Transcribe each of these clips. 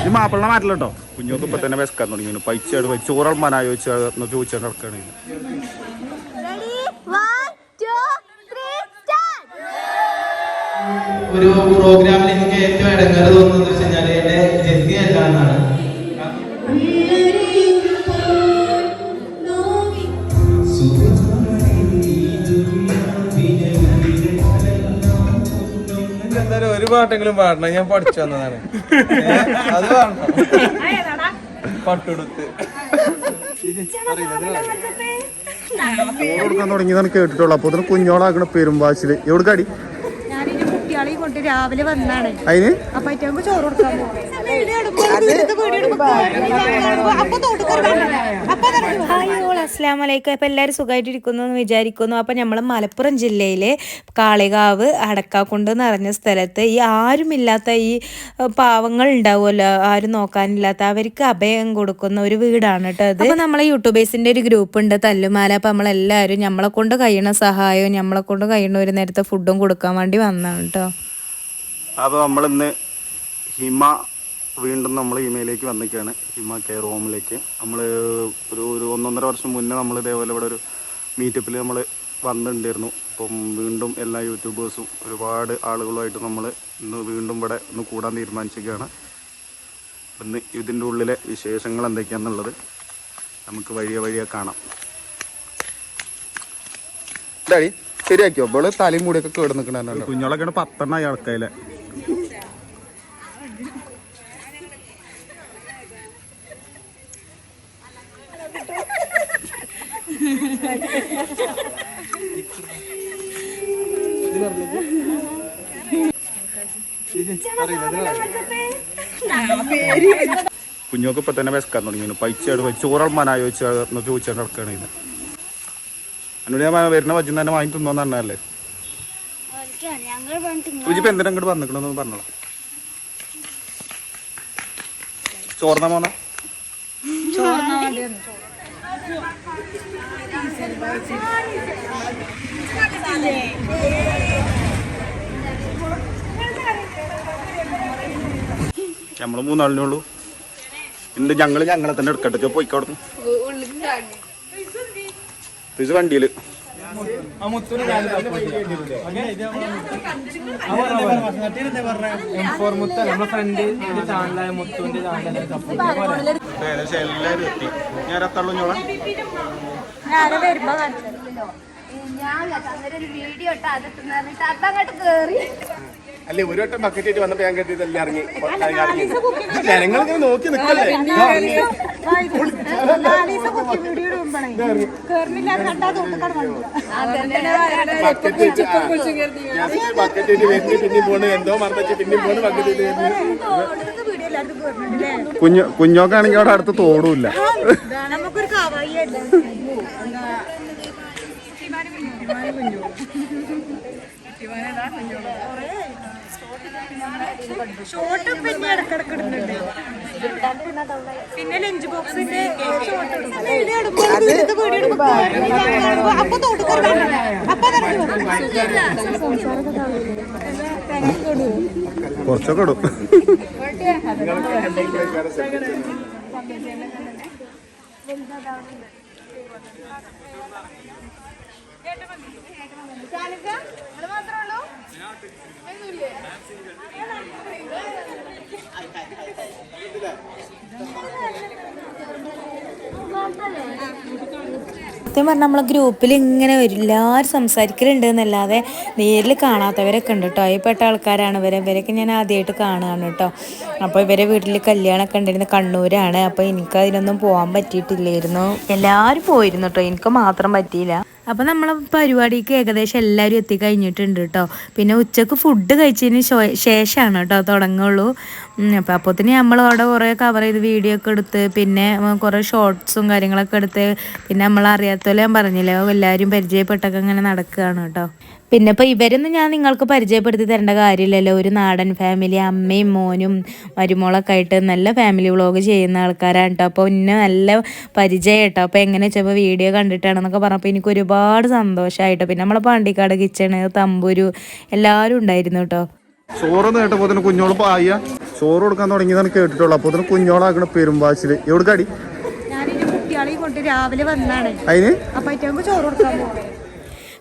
ഇത് മാപ്പിള മാറ്റില്ല കേട്ടോ കുഞ്ഞോക്ക് ഇപ്പൊ തന്നെ വിസ്കാൻ തുടങ്ങി. പൈച്ചയാട് പൈ ചോറൾമാനാ ചോദിച്ചാൽ ചോദിച്ചാൽ നടക്കണേ! ഒരു പ്രോഗ്രാമിൽ എനിക്ക് ഏറ്റവും ഇടങ്ങാറ് തോന്നുന്നത് വെച്ച് കഴിഞ്ഞാൽ എന്റെ ജെസ്സി അല്ല എന്നാണ്. പാട്ടെങ്കിലും പാടണം. ഞാൻ പഠിച്ചു വന്നതാണ്. അത് പാടണം പട്ടുടുത്ത്. കേട്ടിട്ടുള്ളൂ അപ്പൊ കുഞ്ഞോളാക്കണ പെരുമ്പാച്ചിൽ. എവിടെ കടി കൊണ്ട് രാവിലെ വന്നാണ്. അതിന് അപ്പൊ അറ്റങ്ങൾക്ക് ചോറ് കൊടുക്കാൻ ഹായ് ഓൾ അസ്ലാം വലൈക്കും അപ്പം എല്ലാവരും സുഖമായിട്ടിരിക്കുന്നു എന്ന് വിചാരിക്കുന്നു. അപ്പം നമ്മൾ മലപ്പുറം ജില്ലയിലെ കാളികാവ് അടക്കാക്കുണ്ട് നിറഞ്ഞ സ്ഥലത്ത് ഈ ആരുമില്ലാത്ത ഈ പാവങ്ങൾ ഉണ്ടാവുമല്ലോ. ആരും നോക്കാനില്ലാത്ത അവർക്ക് അഭയം കൊടുക്കുന്ന ഒരു വീടാണ് കേട്ടോ അത്. അപ്പോൾ നമ്മളെ യൂട്യൂബേഴ്സിന്റെ ഒരു ഗ്രൂപ്പ് ഉണ്ട് തല്ലുമാല. അപ്പം നമ്മളെല്ലാവരും നമ്മളെ കൊണ്ട് കഴിയണ സഹായവും നമ്മളെ കൊണ്ട് കഴിയണ ഒരു നേരത്തെ ഫുഡും കൊടുക്കാൻ വേണ്ടി വന്നതാണ് കേട്ടോ. അപ്പോൾ നമ്മളിന്ന് ഹിമ വീണ്ടും നമ്മൾ ഹിമയിലേക്ക് വന്നിരിക്കുകയാണ്. ഹിമ കെയർ ഹോമിലേക്ക് നമ്മൾ ഒരു ഒരു ഒന്നൊന്നര വർഷം മുന്നേ നമ്മൾ ഇതേപോലെ ഇവിടെ ഒരു മീറ്റപ്പിൽ നമ്മൾ വന്നിട്ടുണ്ടായിരുന്നു. അപ്പം വീണ്ടും എല്ലാ യൂട്യൂബേഴ്സും ഒരുപാട് ആളുകളുമായിട്ട് നമ്മൾ ഇന്ന് വീണ്ടും ഇവിടെ ഒന്ന് കൂടാൻ തീരുമാനിച്ചിരിക്കുകയാണ്. ഇന്ന് ഇതിന്റെ ഉള്ളിലെ വിശേഷങ്ങൾ എന്തൊക്കെയാണെന്നുള്ളത് നമുക്ക് വഴിയെ വഴിയെ കാണാം. ശരിയാക്കിയോ? അപ്പോൾ തലയും കൂടിയൊക്കെ കേട് നിൽക്കണ കുഞ്ഞോളൊക്കെയാണ് പത്തെണ്ണ ആൾക്കാരിലെ. കുഞ്ഞോക്ക് ഇപ്പൊ തന്നെ വിശക്കാൻ തുടങ്ങി പൈച്ചയാട് ചോറൾമാനാ ചോദിച്ചാൽ ചോദിച്ചാൽ നടക്കുകയാണ് ഇത്. എന്നോട് ഞാൻ വരുന്ന വജ്ജം തന്നെ വാങ്ങി തിന്നോന്ന് പറഞ്ഞല്ലേ? ഇപ്പൊ എന്തിനാ ഇങ്ങോട്ട് വന്നിക്കണമെന്ന് പറഞ്ഞോളാം. ചോർന്ന മോന നമ്മൾ മൂന്നാളിനേ ഉള്ളൂ. ഉണ്ട് ഞങ്ങൾ ഞങ്ങളെ തന്നെ എടുക്കട്ടെ. പോയിക്കോടുന്നു വണ്ടിയിൽ. ആ മുത്തൂര് എം ഫോർ മുത്ത നമ്മുടെ ഫ്രണ്ട് ചാനലായ മുത്തുവിന്റെ ചാനലായ സപ്പോർട്ട് ഏകദേശം എല്ലാരും എത്തി. ഞാൻ എത്തുള്ളൂ ഞോളെ ഞാൻ ഒരു വീഡിയോ ഇട്ടാ അത് പറഞ്ഞിട്ട് അതങ്ങോട്ട് കേറി. അല്ലേ ഒരു വട്ടം ബക്കറ്റ് ആയിട്ട് വന്നപ്പോ ഞാൻ കരുതി ഇതെല്ലാം ഇറങ്ങി. ഇറങ്ങി. ജനങ്ങൾ ഇങ്ങനെ നോക്കി നിക്കല്ലേ? ബക്കറ്റ് വെച്ച് പിന്നെയും പോണ് എന്തോ മറന്നു പിന്നെയും പോണ് ബക്കറ്റ് കുഞ്ഞു കുഞ്ഞോക്കാണെങ്കിൽ അവിടെ അടുത്ത് തോടൂല്ല. നമുക്കൊരു കവായി ഷോർട്ട് പിന്നെ ഇടക്കിടക്ക് ഇടുന്നുണ്ട്. പിന്നെ ലഞ്ച് ബോക്സിന്റെ അപ്പൊ തോട്ടുകൊരു അപ്പൊ കുറച്ചൊക്കെ ഇടും. സത്യം പറഞ്ഞാൽ നമ്മളെ ഗ്രൂപ്പിൽ ഇങ്ങനെ എല്ലാവരും സംസാരിക്കലുണ്ട് എന്നല്ലാതെ നേരിൽ കാണാത്തവരൊക്കെ ഉണ്ട് കേട്ടോ അതിൽപ്പെട്ട ആൾക്കാരാണ് ഇവരെ. ഇവരൊക്കെ ഞാൻ ആദ്യമായിട്ട് കാണുകയാണ് കേട്ടോ അപ്പോൾ ഇവരെ വീട്ടിൽ കല്യാണമൊക്കെ ഉണ്ടായിരുന്നു കണ്ണൂരാണ്. അപ്പോൾ എനിക്ക് അതിനൊന്നും പോകാൻ പറ്റിയിട്ടില്ലായിരുന്നു. എല്ലാവരും പോയിരുന്നു കേട്ടോ എനിക്ക് മാത്രം പറ്റിയില്ല. അപ്പോൾ നമ്മളെ പരിപാടിക്ക് ഏകദേശം എല്ലാവരും എത്തിക്കഴിഞ്ഞിട്ടുണ്ട് കേട്ടോ പിന്നെ ഉച്ചയ്ക്ക് ഫുഡ് കഴിച്ചതിന് ശേഷമാണ് കേട്ടോ തുടങ്ങുള്ളൂ. അപ്പോൾ അപ്പോഴത്തേന് നമ്മൾ അവിടെ കുറേ കവർ ചെയ്ത് വീഡിയോ ഒക്കെ എടുത്ത് പിന്നെ കുറേ ഷോർട്സും കാര്യങ്ങളൊക്കെ എടുത്ത് പിന്നെ നമ്മൾ അറിയാത്തപോലെ ഞാൻ പറഞ്ഞില്ലേ എല്ലാവരും പരിചയപ്പെട്ടൊക്കെ ഇങ്ങനെ നടക്കുകയാണ് കേട്ടോ പിന്നെ ഇപ്പോൾ ഇവരൊന്നും ഞാൻ നിങ്ങൾക്ക് പരിചയപ്പെടുത്തി തരേണ്ട കാര്യമില്ലല്ലോ. ഒരു നാടൻ ഫാമിലി അമ്മയും മോനും മരുമോളൊക്കെ ആയിട്ട് നല്ല ഫാമിലി വ്ളോഗ് ചെയ്യുന്ന ആൾക്കാരാണ് കേട്ടോ അപ്പോൾ ഇന്നെ നല്ല പരിചയം കേട്ടോ അപ്പോൾ എങ്ങനെ വെച്ചപ്പോൾ വീഡിയോ കണ്ടിട്ടാണെന്നൊക്കെ പറഞ്ഞപ്പോൾ എനിക്ക് ഒരുപാട് സന്തോഷമായിട്ടോ പിന്നെ നമ്മളെ പാണ്ടിക്കാട് കിച്ചണ് തമ്പൂരു എല്ലാവരും ഉണ്ടായിരുന്നു കേട്ടോ ചോറ് കേട്ടപ്പോ തന്നെ കുഞ്ഞോൾ പായ. ചോറ് കൊടുക്കാൻ തുടങ്ങിയതാണ് കേട്ടിട്ടുള്ളൂ അപ്പൊ തന്നെ കുഞ്ഞോളാക്കണ പെരുമ്പാച്ചിൽ. എവിടെ കടി ഞാനിന്റെ കുട്ടികളെയും കൊണ്ട് രാവിലെ വന്നാണ്. അതിന് അപ്പൊ ചോറ് കൊടുക്കാൻ പോകും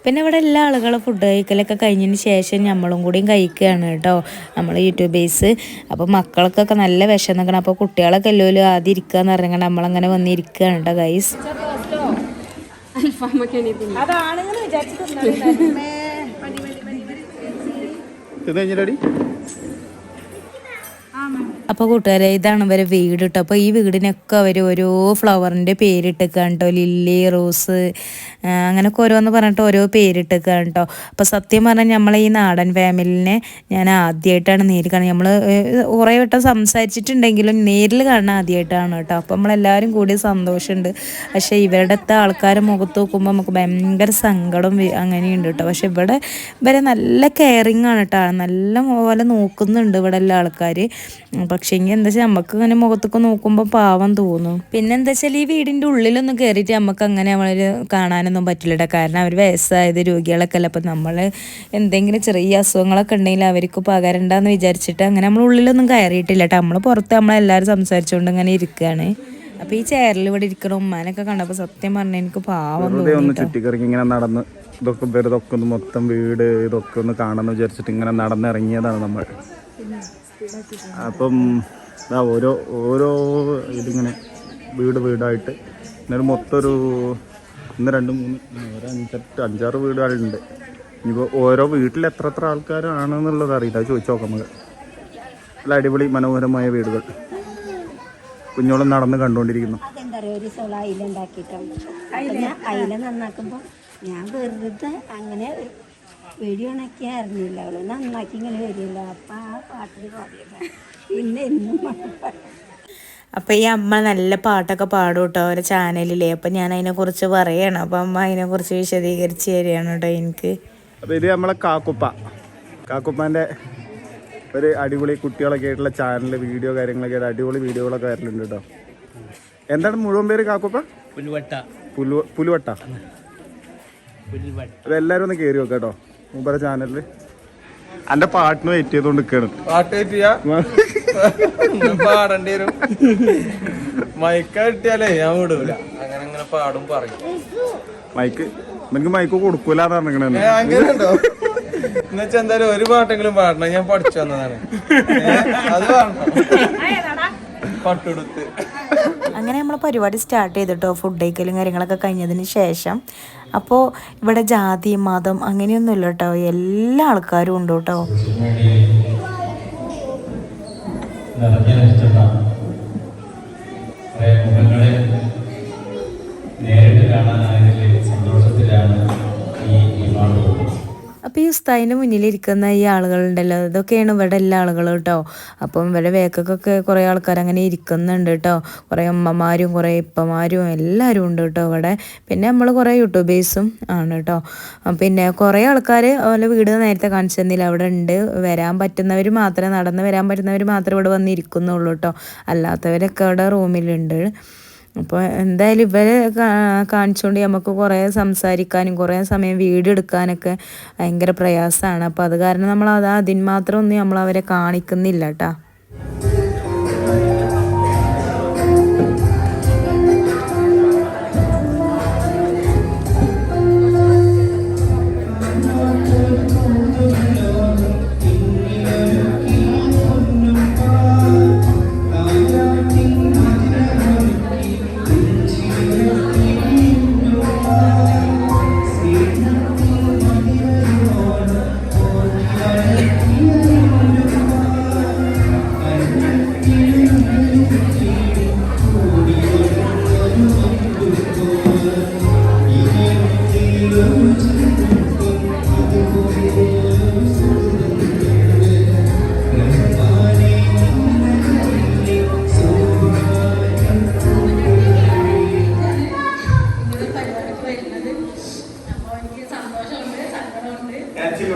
പിന്നെ ഇവിടെ എല്ലാ ആളുകളും ഫുഡ് കഴിക്കലൊക്കെ കഴിഞ്ഞതിന് ശേഷം നമ്മളും കൂടിയും കഴിക്കുകയാണ് കേട്ടോ. നമ്മൾ യൂട്യൂബേഴ്സ്. അപ്പോൾ മക്കൾക്കൊക്കെ നല്ല വിഷം നിൽക്കണം അപ്പോൾ കുട്ടികളൊക്കെ എല്ലാവരും ആദ്യം ഇരിക്കുക എന്ന് പറഞ്ഞാൽ നമ്മളങ്ങനെ വന്നിരിക്കുകയാണ് കേട്ടോ ഗൈസ് അതാണെന്ന് വിചാരിച്ചിട്ട് ഇത് കഴിഞ്ഞിട്ടടി അപ്പോൾ കൂട്ടുകാരെ ഇതാണ് ഇവരെ വീട് കേട്ടോ അപ്പോൾ ഈ വീടിനൊക്കെ അവർ ഓരോ ഫ്ലവറിന്റെ പേരിട്ടേക്കാണ് കേട്ടോ ലില്ലി റോസ് അങ്ങനെയൊക്കെ ഓരോന്ന് പറഞ്ഞിട്ട് ഓരോ പേരിട്ടേക്കാണ് കേട്ടോ അപ്പോൾ സത്യം പറഞ്ഞാൽ നമ്മളെ ഈ നാടൻ ഫാമിലിനെ ഞാൻ ആദ്യമായിട്ടാണ് നേരിൽ കാണുന്നത്. നമ്മൾ കുറേ വട്ടം സംസാരിച്ചിട്ടുണ്ടെങ്കിലും നേരിൽ കാണുന്ന ആദ്യമായിട്ടാണ് കേട്ടോ അപ്പോൾ നമ്മളെല്ലാവരും കൂടി സന്തോഷമുണ്ട് പക്ഷേ ഇവരുടെ ആൾക്കാരെ മുഖത്ത് നോക്കുമ്പോൾ നമുക്ക് ഭയങ്കര സങ്കടം അങ്ങനെയുണ്ട് കേട്ടോ പക്ഷേ ഇവിടെ ഇവരെ നല്ല കെയറിങ് ആണ് കേട്ടോ നല്ല പോലെ നോക്കുന്നുണ്ട് ഇവിടെ എല്ലാ ആൾക്കാർ പക്ഷേ എങ്കിൽ എന്താ വെച്ചാൽ നമുക്ക് ഇങ്ങനെ മുഖത്തൊക്കെ നോക്കുമ്പോൾ പാവം തോന്നും. പിന്നെ എന്താ വെച്ചാൽ ഈ വീടിന്റെ ഉള്ളിലൊന്നും കയറിയിട്ട് നമുക്ക് അങ്ങനെ നമ്മളൊരു കാണാനൊന്നും പറ്റില്ല. കാരണം അവർ വയസ്സായത് രോഗികളൊക്കെ അല്ല അപ്പം നമ്മൾ എന്തെങ്കിലും ചെറിയ അസുഖങ്ങളൊക്കെ ഉണ്ടെങ്കിൽ അവർക്ക് പകരണ്ടെന്ന് വിചാരിച്ചിട്ട് അങ്ങനെ നമ്മൾ ഉള്ളിലൊന്നും കയറിയിട്ടില്ല കേട്ടോ നമ്മൾ പുറത്ത് നമ്മളെല്ലാവരും സംസാരിച്ചുകൊണ്ട് ഇങ്ങനെ ഇരിക്കുകയാണ് അപ്പം ഈ ചെയറിൽ ഇവിടെ ഇരിക്കണ ഉമ്മാനൊക്കെ കണ്ടപ്പോൾ സത്യം പറഞ്ഞാൽ എനിക്ക് പാവം ഒന്ന്. ചുറ്റിക്കറങ്ങി ഇങ്ങനെ നടന്ന് ഇതൊക്കെ വെറുതെ ഒക്കെ ഒന്ന് മൊത്തം വീട് ഇതൊക്കെ ഒന്ന് കാണാന്ന് വിചാരിച്ചിട്ട് ഇങ്ങനെ നടന്നിറങ്ങിയതാണ് നമ്മൾ അപ്പം ഇതാ ഓരോ ഓരോ ഇതിങ്ങനെ വീട് വീടായിട്ട് ഇന്നൊരു മൊത്തം ഒരു ഒന്ന് രണ്ട് മൂന്ന് ഒരു അഞ്ചെട്ട് അഞ്ചാറ് വീടുകളുണ്ട്. ഇനിയിപ്പോൾ ഓരോ വീട്ടിൽ എത്ര എത്ര ആൾക്കാരാണെന്നുള്ളത് അറിയില്ല. അത് ചോദിച്ചു നോക്കാം നമുക്ക്. നല്ല അടിപൊളി മനോഹരമായ വീടുകൾ. കുഞ്ഞോളം നടന്ന് കണ്ടുകൊണ്ടിരിക്കുന്നു. പറയുക ഒരു സോള അയില ഉണ്ടാക്കിയിട്ടുണ്ട് അപ്പൊ ഞാൻ അയില നന്നാക്കുമ്പോൾ ഞാൻ വെറുതെ അങ്ങനെ വീഡിയോ ഉണക്കി അറിഞ്ഞില്ല അവൾ നന്നാക്കി ഇങ്ങനെ വരില്ല അപ്പം ആ പാട്ടിൽ പാടിയില്ല പിന്നെ എന്നും അപ്പൊ ഈ അമ്മ നല്ല പാട്ടൊക്കെ പാടും കേട്ടോ അവരെ ചാനലിലേ. അപ്പം ഞാൻ അതിനെ അതിനെക്കുറിച്ച് പറയണം. അപ്പം അമ്മ അതിനെക്കുറിച്ച് വിശദീകരിച്ച് തരികയാണ് കേട്ടോ എനിക്ക്. അപ്പോൾ ഇത് നമ്മളെ കാക്കുപ്പ. കാക്കുപ്പാന്റെ ഒരു അടിപൊളി കുട്ടികളൊക്കെ ആയിട്ടുള്ള ചാനൽ വീഡിയോ കാര്യങ്ങളൊക്കെ ആയിട്ട് അടിപൊളി വീഡിയോകളൊക്കെ വരലുണ്ട് കേട്ടോ. എന്താണ് മുഴുവൻ പേര് കാക്കുപ്പ? പുലുവട്ട പുലുവട്ട അത് എല്ലാവരും ഒന്ന് കയറി വെക്കാം കേട്ടോ. മൂപ്പര ചാനലിൽ എന്റെ പാട്ടിന് വെയിറ്റ് ചെയ്തോണ്ട് പാട്ട് പാടേണ്ടി വരും. മയക്ക കിട്ടിയാലേ ഞാൻ വിടൂല. അങ്ങനെ അങ്ങനെ പാടും പറയും. മൈക്ക് നിങ്ങൾക്ക് മൈക്ക് കൊടുക്കൂലെന്ന് പറഞ്ഞിങ്ങനെ ഏ, അങ്ങനെയുണ്ടോ? എന്നുവെച്ചാ എന്തായാലും ഒരു പാട്ടെങ്കിലും പാടണം. ഞാൻ പഠിച്ചു വന്നതാണ്. അത് പാടണം. പട്ടുടുത്ത്. അങ്ങനെ നമ്മൾ പരിപാടി സ്റ്റാർട്ട് ചെയ്തിട്ടോ ഫുഡ് കഴിക്കലും കാര്യങ്ങളൊക്കെ കഴിഞ്ഞതിന് ശേഷം. അപ്പോൾ ഇവിടെ ജാതി മതം അങ്ങനെയൊന്നുമില്ല കേട്ടോ എല്ലാ ആൾക്കാരും ഉണ്ട് കേട്ടോ നേരിട്ട് കാണാനായതിൽ അപ്പോൾ ഈ ഉസ്താദിന്റെ മുന്നിലിരിക്കുന്ന ഈ ആളുകളുണ്ടല്ലോ ഇതൊക്കെയാണ് ഇവിടെ എല്ലാ ആളുകളും കേട്ടോ അപ്പം ഇവരുടെ വേക്കൊക്കെ കുറേ ആൾക്കാർ അങ്ങനെ ഇരിക്കുന്നുണ്ട് കേട്ടോ കുറേ അമ്മമാരും കുറേ ഇപ്പമാരും എല്ലാവരും ഉണ്ട് കേട്ടോ ഇവിടെ. പിന്നെ നമ്മൾ കുറേ യൂട്യൂബേഴ്സും ആണ് കേട്ടോ പിന്നെ കുറേ ആൾക്കാർ അവരുടെ വീട് നേരത്തെ കാണിച്ചു തന്നില്ല. അവിടെ ഉണ്ട്. വരാൻ പറ്റുന്നവർ മാത്രമേ നടന്ന് വരാൻ പറ്റുന്നവർ മാത്രമേ ഇവിടെ വന്നിരിക്കുന്നുള്ളൂ കേട്ടോ അല്ലാത്തവരൊക്കെ അവിടെ റൂമിലുണ്ട്. അപ്പോൾ എന്തായാലും ഇവരെ കാണിച്ചുകൊണ്ട് നമുക്ക് കുറേ സംസാരിക്കാനും കുറേ സമയം വീഡിയോ ഭയങ്കര പ്രയാസമാണ് അപ്പോൾ അത് കാരണം നമ്മൾ അത് അതിന് മാത്രം ഒന്നും നമ്മൾ അവരെ കാണിക്കുന്നില്ല കേട്ടോ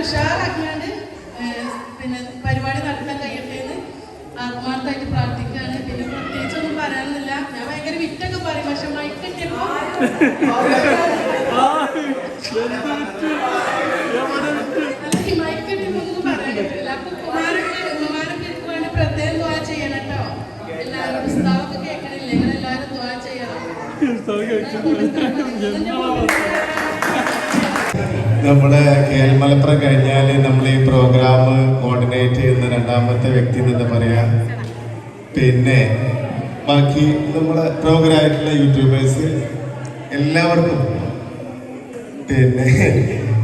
ഉഷാറാക്കിയാണ്ട് പിന്നെ പരിപാടി നടത്താൻ കഴിയട്ടെ എന്ന് ആത്മാർത്ഥമായിട്ട് പ്രാർത്ഥിക്കുകയാണ്. പിന്നെ പ്രത്യേകിച്ചൊന്നും പറയാനൊന്നുമില്ല. ഞാൻ ഭയങ്കര വിറ്റൊക്കെ പറയും പക്ഷെ മൈക്ക് കിട്ടിയപ്പോ അല്ല, ഈ മൈക്ക് കിട്ടിയപ്പോ ഒന്നും പറയാൻ പറ്റില്ല. അപ്പൊ കുമാരൊക്കെ കുമാരൊക്കെ എനിക്ക് വേണ്ടി പ്രത്യേകം ദ്വാ ചെയ്യണം കേട്ടോ. എല്ലാവരും പുസ്തകമൊക്കെ കേൾക്കണില്ലേ? എല്ലാവരും ദ്വാ ചെയ്യണം. നമ്മുടെ കേൾമലപ്പുറം കഴിഞ്ഞാൽ നമ്മൾ ഈ പ്രോഗ്രാം കോർഡിനേറ്റ് ചെയ്യുന്ന രണ്ടാമത്തെ വ്യക്തി എന്ന് പറയാം? പിന്നെ ബാക്കി നമ്മുടെ പ്രോഗ്രാമായിട്ടുള്ള യൂട്യൂബേഴ്സ് എല്ലാവർക്കും പിന്നെ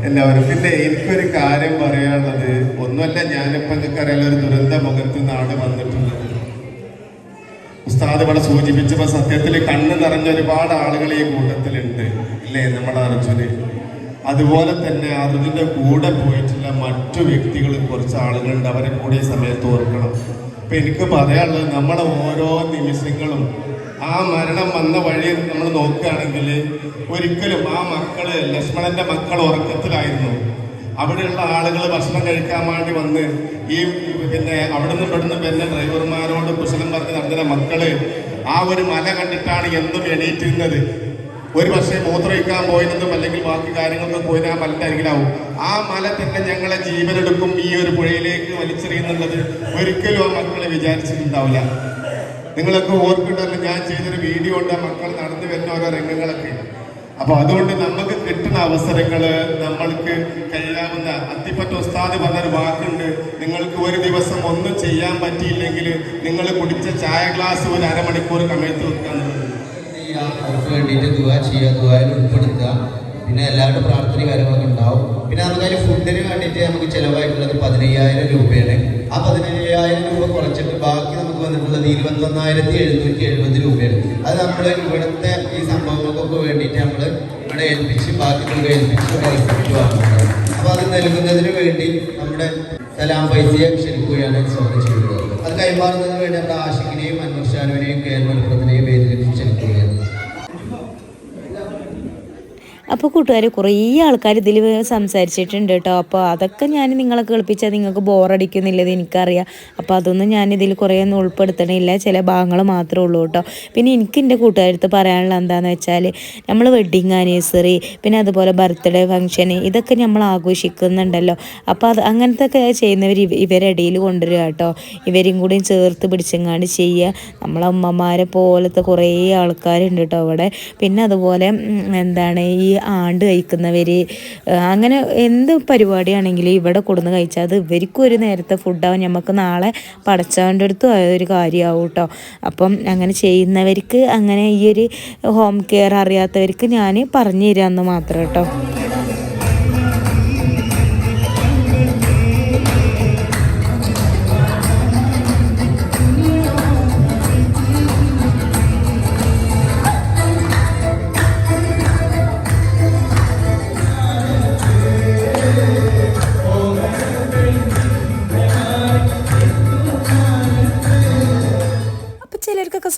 എല്ലാവരും പിന്നെ എനിക്കൊരു കാര്യം പറയാനുള്ളത്. ഒന്നുമല്ല ഞാനിപ്പോൾ നിങ്ങൾക്ക് അറിയാലോ ഒരു ദുരന്ത മുഖത്ത് നാട് വന്നിട്ടുള്ളത്. ഉസ്താദ് ഇവിടെ സൂചിപ്പിച്ചപ്പോൾ സത്യത്തിൽ കണ്ണ് നിറഞ്ഞ ഒരുപാട് ആളുകൾ ഈ കൂട്ടത്തിലുണ്ട്. ഇല്ലേ നമ്മുടെ അർജുന്? അതുപോലെ തന്നെ അറിവിന്റെ കൂടെ പോയിട്ടുള്ള മറ്റു വ്യക്തികൾ കുറച്ച് ആളുകളുണ്ട്. അവരെ കൂടി സമയത്ത് ഓർക്കണം. അപ്പൊ എനിക്ക് പറയാനുള്ളത് നമ്മുടെ ഓരോ നിമിഷങ്ങളും ആ മരണം വന്ന വഴി നമ്മൾ നോക്കുകയാണെങ്കിൽ ഒരിക്കലും ആ മക്കൾ ലക്ഷ്മണന്റെ മക്കൾ ഉറക്കത്തിലായിരുന്നു. അവിടെയുള്ള ആളുകൾ ഭക്ഷണം കഴിക്കാൻ വേണ്ടി വന്ന് ഈ പിന്നെ അവിടുന്ന് ഇവിടുന്ന് പിന്നെ ഡ്രൈവർമാരോട് കുശലം പറഞ്ഞ് നടന്ന മക്കൾ ആ ഒരു മല കണ്ടിട്ടാണ് എന്തും എണീറ്റിരുന്നത്. ഒരു പക്ഷേ മൂത്രമൊഴിക്കാൻ പോയിരുന്നതും അല്ലെങ്കിൽ ബാക്കി കാര്യങ്ങളൊക്കെ പോയി ആ ആ മല തന്നെ ഞങ്ങളെ ജീവനെടുക്കും ഈ ഒരു പുഴയിലേക്ക് വലിച്ചെറിയുന്നുള്ളത്. ഒരിക്കലും ആ മക്കളെ വിചാരിച്ചിട്ടുണ്ടാവില്ല. നിങ്ങളൊക്കെ ഓർക്കുന്നുണ്ടല്ലോ ഞാൻ ചെയ്തൊരു വീഡിയോ ഉണ്ട് മക്കൾ നടന്നു വരുന്ന ഓരോ രംഗങ്ങളൊക്കെ. അപ്പൊ അതുകൊണ്ട് നമുക്ക് കിട്ടുന്ന അവസരങ്ങൾ നമ്മൾക്ക് കഴിയാവുന്ന അത്തിപ്പറ്റ ഉസ്താദ് പറഞ്ഞൊരു വാക്കുണ്ട്. നിങ്ങൾക്ക് ഒരു ദിവസം ഒന്നും ചെയ്യാൻ പറ്റിയില്ലെങ്കിൽ നിങ്ങൾ കുടിച്ച ചായ ഗ്ലാസ് ഒരു അരമണിക്കൂർ കമഴ്ത്തി വെക്കാൻ ചെയ്യുക, അവർക്ക് വേണ്ടിയിട്ട് ദുവാ ചെയ്യുക ദുവായിൽ ഉൾപ്പെടുത്തുക. പിന്നെ എല്ലാവരുടെ പ്രാർത്ഥന കാര്യങ്ങളൊക്കെ ഉണ്ടാവും. പിന്നെ നമുക്ക് അതിൽ ഫുഡിന് വേണ്ടിയിട്ട് നമുക്ക് ചിലവായിട്ടുള്ളത് പതിനയ്യായിരം രൂപയാണ്. ആ പതിനയ്യായിരം രൂപ കുറച്ചിട്ട് ബാക്കി നമുക്ക് വന്നിട്ടുള്ളത് ഇരുപത്തൊന്നായിരത്തി എഴുന്നൂറ്റി എഴുപത് രൂപയാണ്. അത് നമ്മൾ ഇവിടുത്തെ ഈ സംഭവങ്ങൾക്കൊക്കെ വേണ്ടിയിട്ട് നമ്മൾ ഇവിടെ ഏൽപ്പിച്ച് ബാക്കി തുക ഏൽപ്പിച്ച് അപ്പോൾ അത് നൽകുന്നതിന് വേണ്ടി നമ്മുടെ സലാം പൈസയെ ക്ഷണിക്കുകയാണ് സ്വാഗതം ചെയ്യുന്നത്. അത് കൈമാറുന്നതിന് വേണ്ടി നമ്മുടെ ആഷിഖിനെയും അൻവർ ഷാനുവിനെയും കെ എൽ ക്ഷണിക്കുകയാണ്. അപ്പോൾ കൂട്ടുകാർ കുറേ ആൾക്കാർ ഇതിൽ സംസാരിച്ചിട്ടുണ്ട് കേട്ടോ. അപ്പോൾ അതൊക്കെ ഞാൻ നിങ്ങളെ കേൾപ്പിച്ചാൽ നിങ്ങൾക്ക് ബോറടിക്കുന്നില്ലത് എനിക്കറിയാം. അപ്പോൾ അതൊന്നും ഞാൻ ഇതിൽ കുറേ ഒന്നും ഉൾപ്പെടുത്തണില്ല. ചില ഭാഗങ്ങൾ മാത്രമേ ഉള്ളൂ കേട്ടോ. പിന്നെ എനിക്ക് എന്റെ കൂട്ടുകാരത്ത് പറയാനുള്ള എന്താണെന്ന് വെച്ചാൽ നമ്മൾ വെഡ്ഡിങ് ആനിവേഴ്സറി പിന്നെ അതുപോലെ ബർത്ത്ഡേ ഫംഗ്ഷൻ ഇതൊക്കെ നമ്മൾ ആഘോഷിക്കുന്നുണ്ടല്ലോ. അപ്പോൾ അത് അങ്ങനത്തെ ഒക്കെ ചെയ്യുന്നവർ ഇവരിടയിൽ കൊണ്ടുവരിക കേട്ടോ. ഇവരും കൂടി ചേർത്ത് പിടിച്ചെങ്ങാണ്ട് ചെയ്യുക. നമ്മളമ്മമാരെ പോലത്തെ കുറേ ആൾക്കാരുണ്ട് കേട്ടോ അവിടെ. പിന്നെ അതുപോലെ എന്താണ് ഈ ആണ്ട് കഴിക്കുന്നവർ അങ്ങനെ എന്ത് പരിപാടിയാണെങ്കിലും ഇവിടെ കൊടുന്ന് കഴിച്ചാൽ അത് ഇവർക്കും ഒരു നേരത്തെ ഫുഡാവും നമുക്ക് നാളെ പടച്ചവന്റെ അടുത്തും ഒരു കാര്യമാവും കേട്ടോ അപ്പം അങ്ങനെ ചെയ്യുന്നവർക്ക് അങ്ങനെ ഈ ഒരു ഹോം കെയർ അറിയാത്തവർക്ക് ഞാൻ പറഞ്ഞു തരാമെന്ന് മാത്രം കേട്ടോ.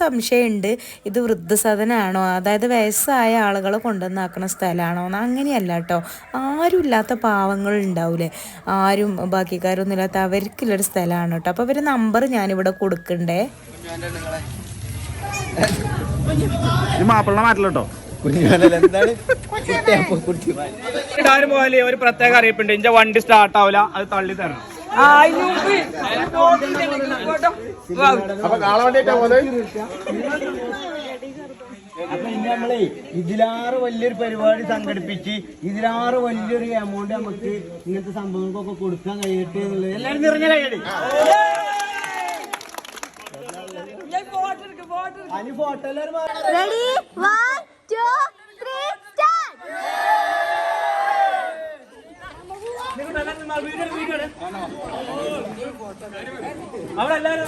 സംശയമുണ്ട്. ഇത് വൃദ്ധസദനാണോ? അതായത് വയസ്സായ ആളുകളെ കൊണ്ടുവന്നാക്കുന്ന സ്ഥലമാണോ? എന്ന് അങ്ങനെയല്ല കേട്ടോ. ആരും ഇല്ലാത്ത പാവങ്ങൾ ഉണ്ടാവില്ലേ ആരും ബാക്കിക്കാരൊന്നും ഇല്ലാത്ത അവർക്കുള്ളൊരു സ്ഥലമാണ് കേട്ടോ. അപ്പോൾ അവർ നമ്പർ ഞാനിവിടെ കൊടുക്കണ്ടേ? ഈ മാപ്പിള മാറ്റില്ല കേട്ടോ. ഇടാനും പോലെ ഒരു പ്രത്യേക അറിയിപ്പുണ്ട്. ഇന്റെ വണ്ടി സ്റ്റാർട്ട് ആവില്ല അത് തള്ളി തരണം. അപ്പൊ ഇനി നമ്മളെ ഇതിലാറ് വലിയൊരു പരിപാടി സംഘടിപ്പിച്ച് ഇതിലാറ് വലിയൊരു എമൗണ്ട് നമുക്ക് ഇങ്ങനത്തെ സംഭവങ്ങൾക്കൊക്കെ കൊടുക്കാൻ കഴിയട്ടെ എന്നുള്ളത്. എല്ലാരും നിറഞ്ഞ കഴിയട്ടെ അതിന് ഫോട്ടോ എല്ലാവരും അവിടെ എല്ലാവരും